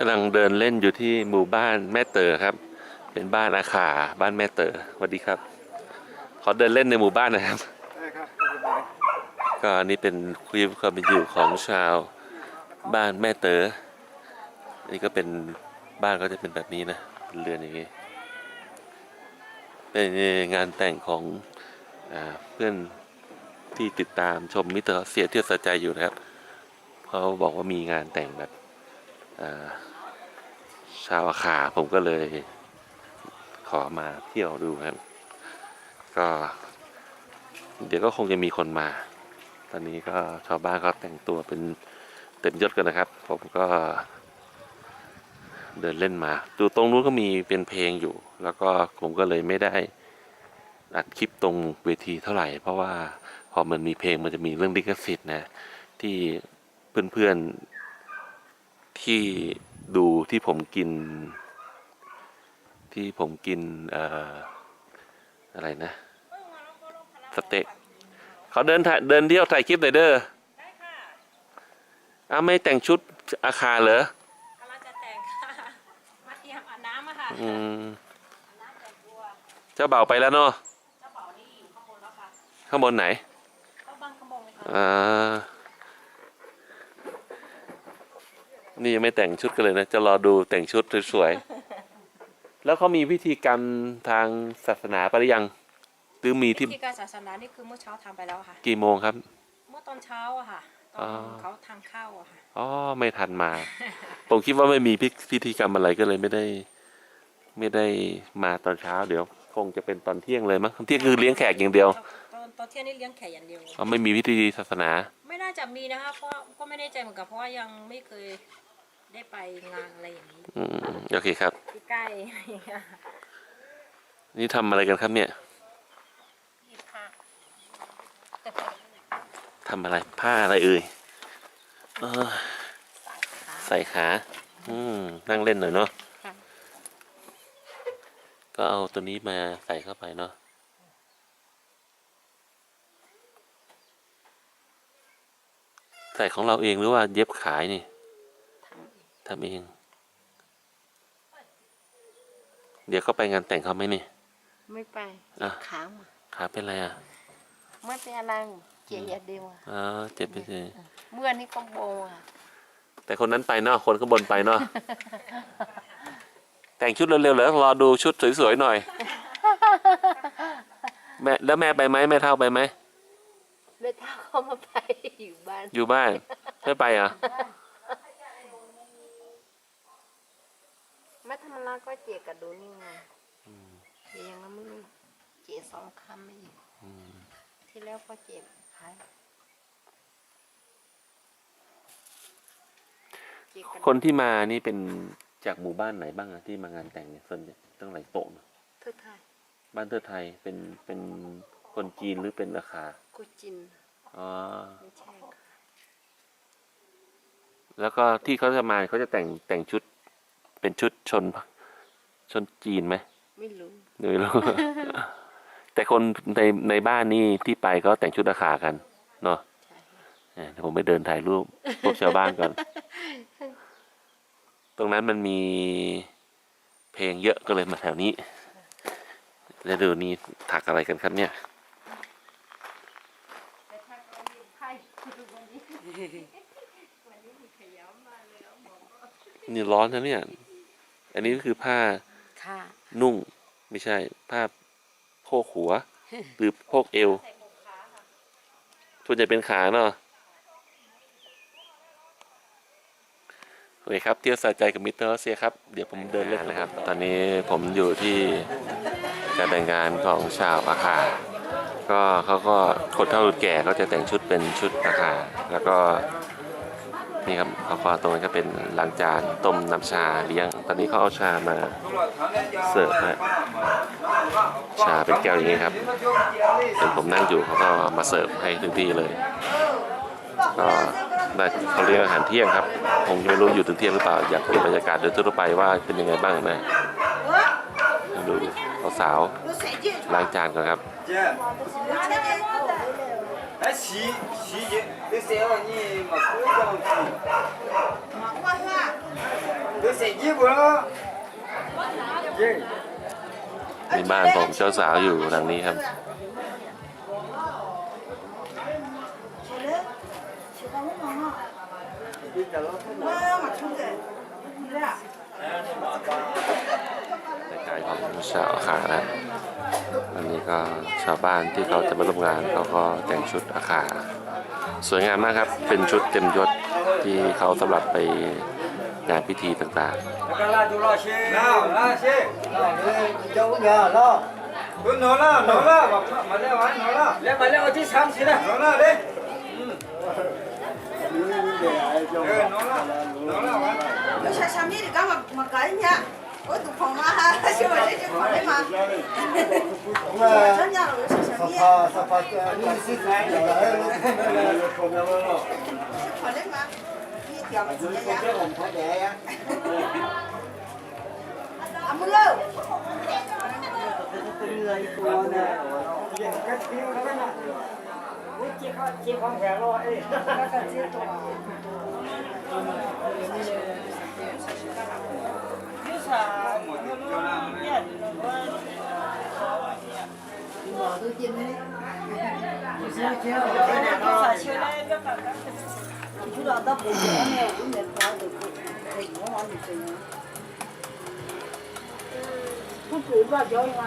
กำลังเดินเล่นอยู่ที่หมู่บ้านแม่เต๋อครับ เป็นบ้านอาคาบ้านแม่เต๋อสวัสดีครับ ขอเดินเล่นในหมู่บ้านนะครับ ก็อันนี่เป็นชีวิตความเป็นอยู่ของชาวบ้านแม่เต๋ออันนี่ก็เป็นบ้านก็จะเป็นแบบนี้นะเป็นเรือนอย่างนี้เป็นงานแต่งของอเพื่อนที่ติดตามชมมิเตอร์เสียเที่ยวสะใจอยู่นะครับเขาบอกว่ามีงานแต่งแบบ ชาวอาขาผมก็เลยขอมาเที่ยวดูครับ ก็ เดี๋ยวก็คงจะมีคนมา ตอนนี้ก็ชาวบ้านก็แต่งตัวเป็นเต็มยศกันนะครับ ผมก็ เดินเล่นมาดูตรงนู้นก็มีเป็นเพลงอยู่ แล้วก็ผมก็เลยไม่ได้อัดคลิปตรงเวทีเท่าไหร่ เพราะว่าพอมันมีเพลงมันจะมีเรื่องลิขสิทธิ์นะ ที่เพื่อนๆ ที่ดูที่ผมกิน ที่ผมกินเอ่ออะไรนะ สเต็กเขาเดินถ่ายเดินเที่ยวถ่ายคลิปหน่อยเด้อได้ค่ะอ้าวไม่แต่งชุดอาคาเหรอกำลังจะแต่งค่ะมาเตรียมอาบน้ำอะค่ะอืมอาบน้ำแต่งตัวเจ้าบ่าวไปแล้วเนาะเจ้าเบ่าวนี่อยู่ข้างบนแล้วค่ะข้างบนไหนเข้าบ้านข้างบนเลยค่ะอ่า นี่ยังไม่แต่งชุดกันเลยนะ จะรอดูแต่งชุดสวยๆ แล้วเขามีพิธีกรรมทางศาสนาไปหรือยัง หรือมีที่ที่การศาสนานี่คือเมื่อเช้าทำไปแล้วค่ะ กี่โมงครับ เมื่อตอนเช้าอะค่ะ ตออ๋นอเขาทานข้าวอะค่ะ อ๋อ ไม่ทันมา ผมคิดว่าไม่มีพิพิธีกรรมอะไรก็เลยไม่ได้ ไม่ได้มาตอนเช้าเดี๋ยว คงจะเป็นตอนเที่ยงเลยมั้งเที่ยงคือเลี้ยงแขกอย่างเดียว ตอนตอนเที่ยงนี่เลี้ยงแขกอย่างเดียว อ๋อ ไม่มีพิธีศาสนา ไม่น่าจะมีนะคะ เพราะก็ไม่แน่ใจเหมือนกันเพราะว่ายังไม่เคย ได้ไปงานอะไรอย่างนี้อืมโอเคครับ ที่ใกล้อะไรอย่างเงี้ยค่ะนี่ทำอะไรกันครับเนี่ยนี่ค่ะทำอะไรผ้าอะไรเอ่ยเออใส่ขาอืมนั่งเล่นหน่อยเนาะค่ะก็เอาตัวนี้มาใส่เข้าไปเนาะใส่ของเราเองหรือว่าเย็บขายนี่ ทำเอง เดี๋ยวก็ไปงานแต่งเขาไหมนี่ ไม่ไปอะค้างมาขาเป็นไรอะไม่เป็นอะไรเจียดเดียวอะอ๋อเจ็บไปเลยเมื่อนี้ก็โบอะแต่คนนั้นไปเนาะคนข้างบนไปเนาะแต่งชุดเร็วๆเลยรอดูชุดสวยๆหน่อยแม่แล้วแม่ไปไหมแม่เท่าไปไหม เลยถ้าเขามาไปอยู่บ้านอยู่บ้านไม่ไปเหรอะ ไม่ทำลาก็เจียกับดูนี่ไงเจียยังไม่รู้เจียสองคำไม่อยู่ที่แล้วก็เจ็บหายเจียกับคนที่มานี่เป็นจากหมู่บ้านไหนบ้างอะที่มางานแต่งเนี่ยส่วนใหญ่ตั้งหลายโต๊ะเนอะทุกทายบ้านเทอไทยเป็นเป็นคนจีนหรือเป็นอาคากูจินอ๋อไม่ใช่ค่ะแล้วก็ที่เขาจะมาเขาจะแต่งแต่งชุด เป็นชุดชน ชนจีนไหมไม่รู้เดี๋ยวไม่รู้ แต่คนในในบ้านนี่ที่ไปก็แต่งชุดอาคากัน เนาะใช่เออเดี๋ยวผมไปเดินถ่ายรูปพวกชาวบ้านก่อน ตรงนั้นมันมีเพลงเยอะก็เลยมาแถวนี้แล้วดูนี่ถักอะไรกันครับเนี่ยแต่ถ้าเขาเรียนไพ่วันนี้วันนี้มีขยำมาแล้วหมอก็นี่ร้อนนะเนี่ย อันนี้ก็คือผ้าค่ะ นุ่งไม่ใช่ ผ้าโพกหัว หรือโพกเอวส่วนใหญ่เป็นขาเนาะโอเคครับเที่ยวสะใจกับมิสเตอร์รัสเซียครับ เดี๋ยวผมเดินเล่นนะครับ ตอนนี้ผมอยู่ที่การแต่งงานของชาวอาคา ก็เขาก็คนเฒ่าคนแก่ก็จะแต่งชุดเป็นชุดอาคา แล้วก็ นี่ครับเขาก็ตรงนั้นก็เป็นล้างจานต้มน้ำชาเลี้ยง ตอนนี้เขาเอาชามาเสิร์ฟฮะชาเป็นแก้วอย่างนี้ครับเป็นผมนั่งอยู่เขาก็มาเสิร์ฟให้ถึงที่เลย ก็ได้เขาเรียกอาหารเที่ยงครับคงไม่รู้อยู่ถึงเที่ยงหรือเปล่าอยากเห็นบรรยากาศโดยทั่วไปว่าเป็นยังไงบ้างนะดูสาวล้างจานก่อนครับ 姐，来洗洗衣，那谁要你没口罩去？ 这谁衣服了？耶， มีบ้านของเจ้าสาวอยู่หลังนี้ครับ ในกายของชาวอาขานะ อันนี้ก็ชาวบ้านที่เขาจะมาร่วมงานเขาก็แต่งชุดอาขาสวยงามมากครับ เป็นชุดเต็มยศที่เขาสำหรับไปงานพิธีต่างๆ 那个蜡烛老些，那那些，叫我娘老，不拿了拿了，我没得玩拿了，来把那个去尝起来，拿了来，哎，拿了拿 我今天，就是今天，我今天上去了，去了到布谷了，你没看到的，得往哪里走呢？嗯，从嘴巴叫你啊，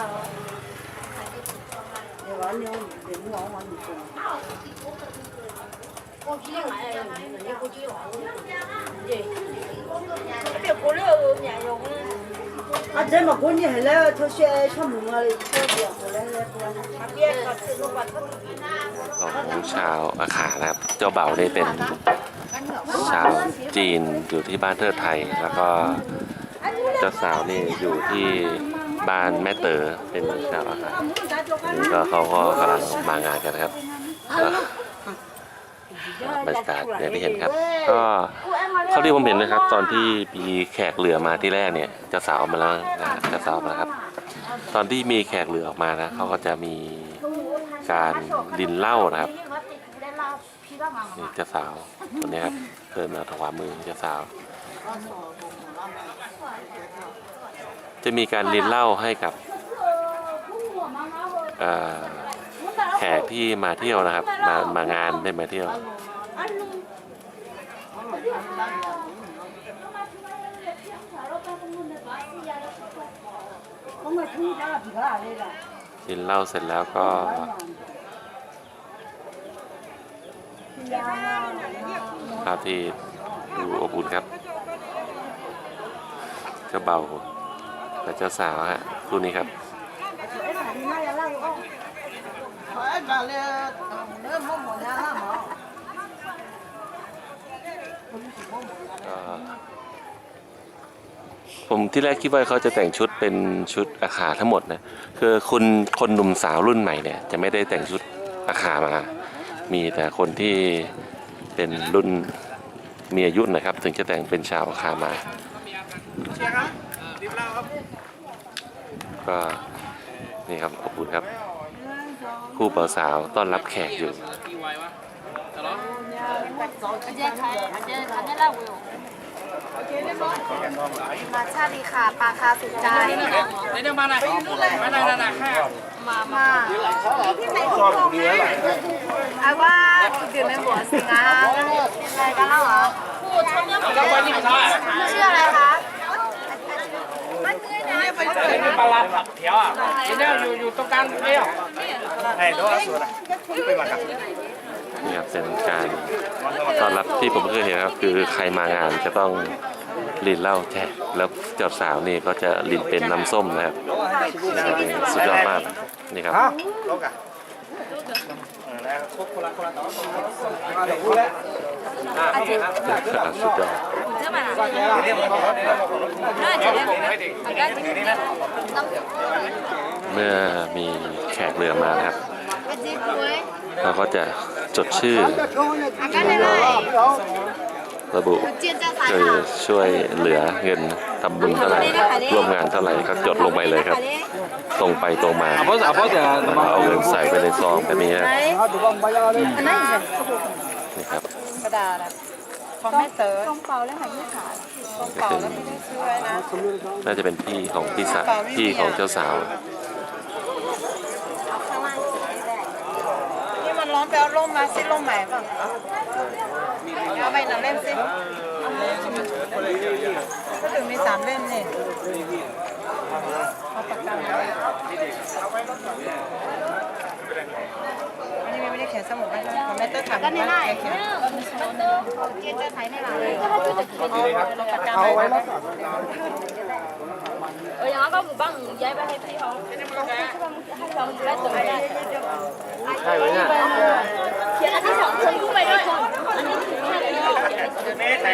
得往里往往里走。过几里外，又过几里外，你别过了，伢要我们。阿姐嘛，过年还来挑雪、铲木啊的。 ของชาวอาขานะครับ เจ้าเบ่าได้เป็นชาวจีนอยู่ที่บ้านเทิดไทย แล้วก็เจ้าสาวนี่อยู่ที่บ้านแม่เต๋อเป็นชาวอาขานี่ก็เขาก็กำลังมางานกันครับบรรยากาศอย่างที่เห็นครับ ก็เขาที่ผมเห็นนะครับ ตอนที่มีแขกเหลือมาที่แรกเนี่ยเจ้าสาวมาแล้วนะเจ้าสาวมาแล้วครับ ตอนที่มีแขกเหลือออกมานะเขาก็จะมีการดินเหล้านะครับนี่เจ้าสาวคนนี้ครับเดินมาทางขวามือเจ้าสาว จะมีการดินเหล้าให้กับเอ่อแขกที่มาเที่ยวนะครับ มามางานได้มาเที่ยว我们 กินเหล้าเสร็จแล้วก็ภาพที่ดูอบอุ่นครับ เจ้าเบาและเจ้าสาวฮะคู่นี้ครับก็ ผมที่แรกคิดว่าเขาจะแต่งชุดเป็นชุดอาขาทั้งหมดนะคือคุณคนหนุ่มสาวรุ่นใหม่เนี่ยจะไม่ได้แต่งชุดอาขามา มีแต่คนที่เป็นรุ่นมีอายุนะครับ ถึงจะแต่งเป็นชาวอาขามาก็นี่ครับขอบคุณครับ คู่บ่าวสาวต้อนรับแขกอยู่ มาชาดีค่ะปลาคาสุดใจเดี๋ยวมาหน่อยมาหน่อยหน่อยค่ะมามาพี่ไหนคุณลงนะอาว่าดื่มในหัวสินะอะไรกันแล้วเหรอชื่ออะไรคะเป็นปลาผักเขียวอะเนี่ยอยู่อยู่ตรงกลางเปรี้ยวไอ้ตัวสุดอะไปมาครับนี่คเป็นการ ตอนรับที่ผมเคยเห็นครับคือใครมางานจะต้องลินเหล้าแจกแล้วเจ้าสาวนี่ก็จะลินเป็นน้ำส้มนะครับสุดยอดมากนี่ครับสุดยอดเมื่อมีแขกเรือมานะครับเราก็จะ จดชื่อ ระบุจะช่วยเหลือเงินทำบุญเท่าไหร่ร่วมงานเท่าไหร่ก็จดลงไปเลยครับ ตรงไปตรงมาเอาเงินใส่ไปในซองแบบนี้นะนี่ครับกระดาษของแม่เต๋อต้องเปาแล้วหายไม่ขาดต้องเปาแล้วไม่ได้ช่วยนะน่าจะเป็นพี่ของพี่สาวพี่ของเจ้าสาว อนไปเอาล่มมาสิล่มใหม่ป่ะเอาไปหนึ่งเล่มสิก็ถึงมีสามเล่มนี่เอาปากกามาอันนี้ไม่ได้เขียนสมุดไว้นะของแม่เตอร์ถ่ายก็ได้คอมว่าเขียนเอาไว้แล้วเอออย่างนั้นก็หมู่บ้านย้ายไปให้พี่เขาให้เราได้ตัวได้ใช่ไหมเนี่ย เขียนอันที่สองคนกู้ไปด้วยอันนี้ถึงห้าปีเขียนเม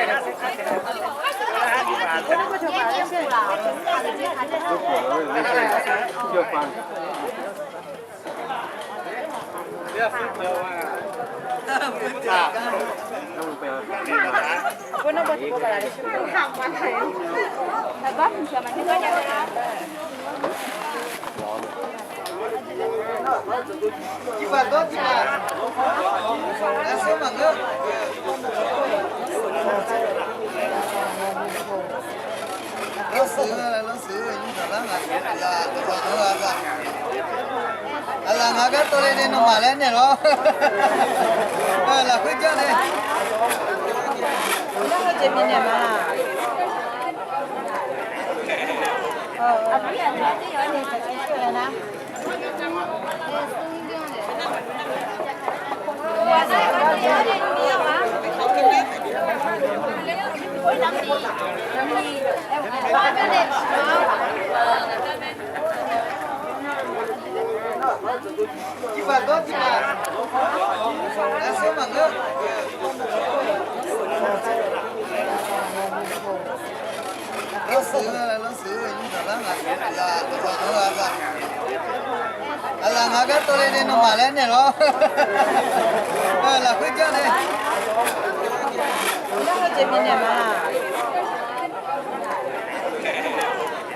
ต รแต่ห้าสิบห้าสิบห้าสิบบาทเชื่อฟังเลือกฟุตเดียวว่าจ้าต้องไปนี่นะแต่ว่าผมเชื่อมันไม่ ก็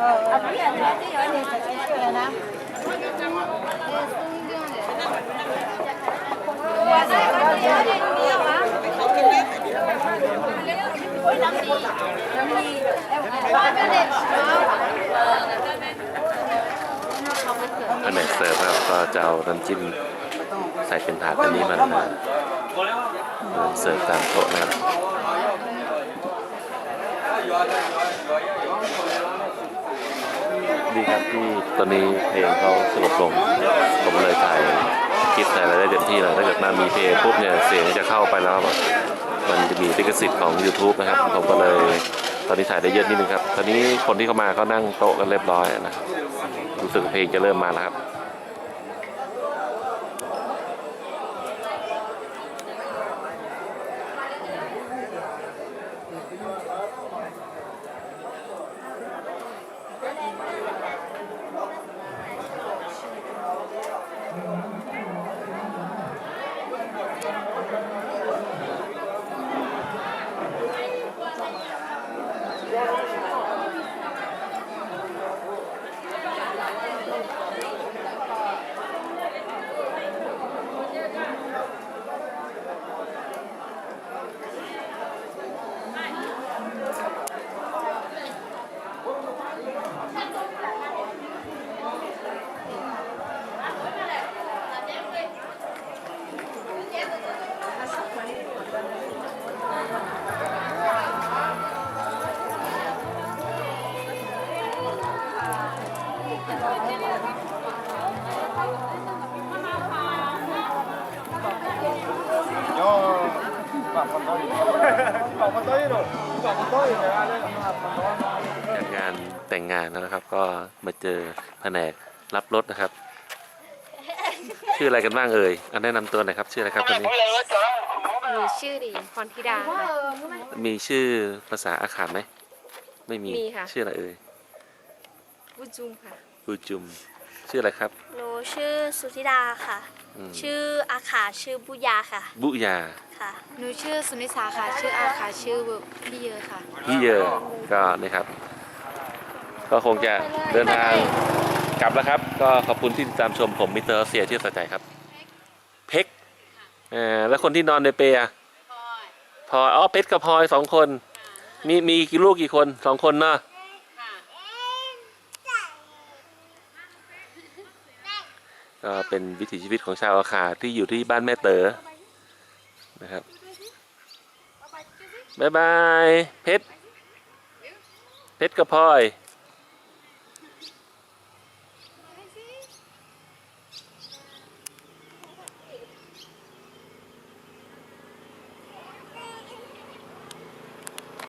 อันไหนเสิร์ฟครัก็จะเอาน้ำจิ้มใส่เป็นถาดอันนี้มันเสิร์ฟตามโต๊ะนะครับ ดีครับที่ตอนนี้เพลงเขาสงบลงผมเลยถ่ายคลิปถ่ายอะไรได้เต็มที่เลยถ้าเกิดมามีเพลงปุ๊บเนี่ยเสียงจะเข้าไปแล้วแบบมันจะมีลิขสิทธิ์ของ YouTube นะครับผมก็เลยตอนนี้ถ่ายได้เยอะนิดนึงครับ ตอนนี้คนที่เข้ามาเขานั่งโต๊ะกันเรียบร้อยนะครับรู้สึกเพลงจะเริ่มมาแล้วครับ ย่อปากมันต้อยปากมันต้อยหรอปากมันต้อยแต่ว่าเรื่ องปากมันต้อยจากงานแต่งงานแล้วนะครับ ก็มาเจอแผนกรับรถนะครับ ชื่ออะไรกันบ้างเอ่ยอันแนะนำตัวหน่อยครับชื่ออะไรครับคนนี้หนูชื่อหลิงพรธิดาค่ะ มีชื่อภาษาอาขานไหมไม่มีมีค่ะ ชื่ออะไรเอ่ย บุญจุมค่ะ บูจุมชื่ออะไรครับ หนูชื่อสุธิดาค่ะ อืม ชื่ออาขาชื่อบุญยาค่ะบุยาค่ะ หนูชื่อสุนิสาค่ะ ชื่ออาขาชื่อพี่เยอค่ะ พี่เยอก็นะครับ ก็คงจะเดินทางกลับแล้วครับ ก็ขอบคุณที่ติดตามชมผมมิสเตอร์เสียที่สนใจครับ เพ็กเออแล้วคนที่นอนในเปรย์อะพพลอยอ๋อเพชรกับพลอยสองคน มีมีกี่ลูกกี่คนสองคนเนาะ ก็เป็นวิถีชีวิตของชาวอาคาที่อยู่ที่บ้านแม่เต๋อนะครับบ๊ายบาย เพชรเพชรกับพลอย